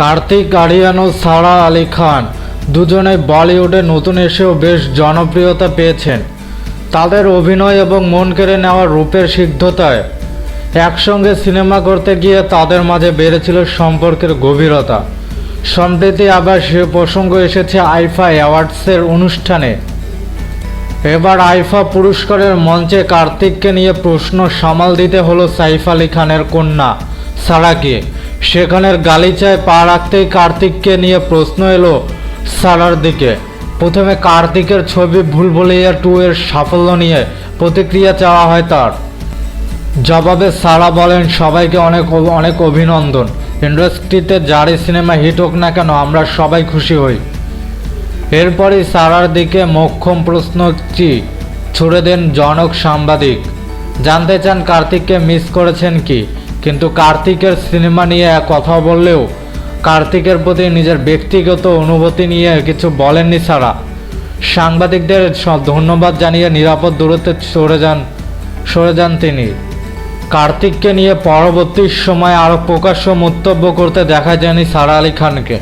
কার্তিক আরিয়ান ও সারা আলী খান দুজনে বলিউডে নতুন এসেও বেশ জনপ্রিয়তা পেয়েছেন। তাদের অভিনয় এবং মন কেড়ে নেওয়ার রূপের সিদ্ধতায় একসঙ্গে সিনেমা করতে গিয়ে তাদের মাঝে বেড়েছিল সম্পর্কের গভীরতা। সম্প্রতি আবার সে প্রসঙ্গ এসেছে আইফা অ্যাওয়ার্ডসের অনুষ্ঠানে। এবার আইফা পুরস্কারের মঞ্চে কার্তিককে নিয়ে প্রশ্ন সামাল দিতে হলো সাইফ আলী খানের কন্যা সারাকে। সেখানের গালিচায় পা রাখতেই কার্তিককে নিয়ে প্রশ্ন এলো সারার দিকে। প্রথমে কার্তিকের ছবি ভুল ভুলভুলিয়া টু এর সাফল্য নিয়ে প্রতিক্রিয়া চাওয়া হয় তার। জবাবে সারা বলেন, সবাইকে অনেক অনেক অভিনন্দন। ইন্ডাস্ট্রিতে যারই সিনেমা হিট হোক না কেন, আমরা সবাই খুশি হই। এরপরই সারার দিকে মোক্ষম প্রশ্নটি ছুড়ে দেন জনক সাংবাদিক। জানতে চান কার্তিককে মিস করেছেন কি? কিন্তু কার্তিকের সিনেমা নিয়ে কথা বললেও কার্তিকের প্রতি নিজের ব্যক্তিগত অনুভূতি নিয়ে কিছু বলেননি সারা। সাংবাদিকদের ধন্যবাদ জানিয়ে নিরাপদ দূরত্বে সরে যান সরে যান তিনি। কার্তিককে নিয়ে পরবর্তী সময় আরও প্রকাশ্য মন্তব্য করতে দেখা যায়নি সারা আলী খানকে।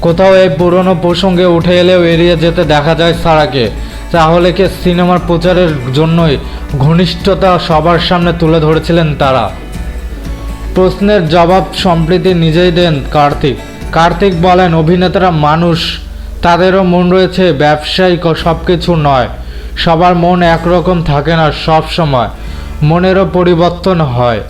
কোথাও এই পুরনো প্রসঙ্গে উঠে এলেও এড়িয়ে যেতে দেখা যায় সারাকে। তাহলে কি সিনেমার প্রচারের জন্যই ঘনিষ্ঠতা সবার সামনে তুলে ধরেছিলেন তারা? প্রশ্নের জবাব সম্প্রীতি নিজেই দেন কার্তিক। কার্তিক বলেন, অভিনেতারা মানুষ, তাদেরও মন রয়েছে, ব্যবসায়িক সব কিছু নয়। সবার মন একরকম থাকে না সব সময় মনেরও পরিবর্তন হয়।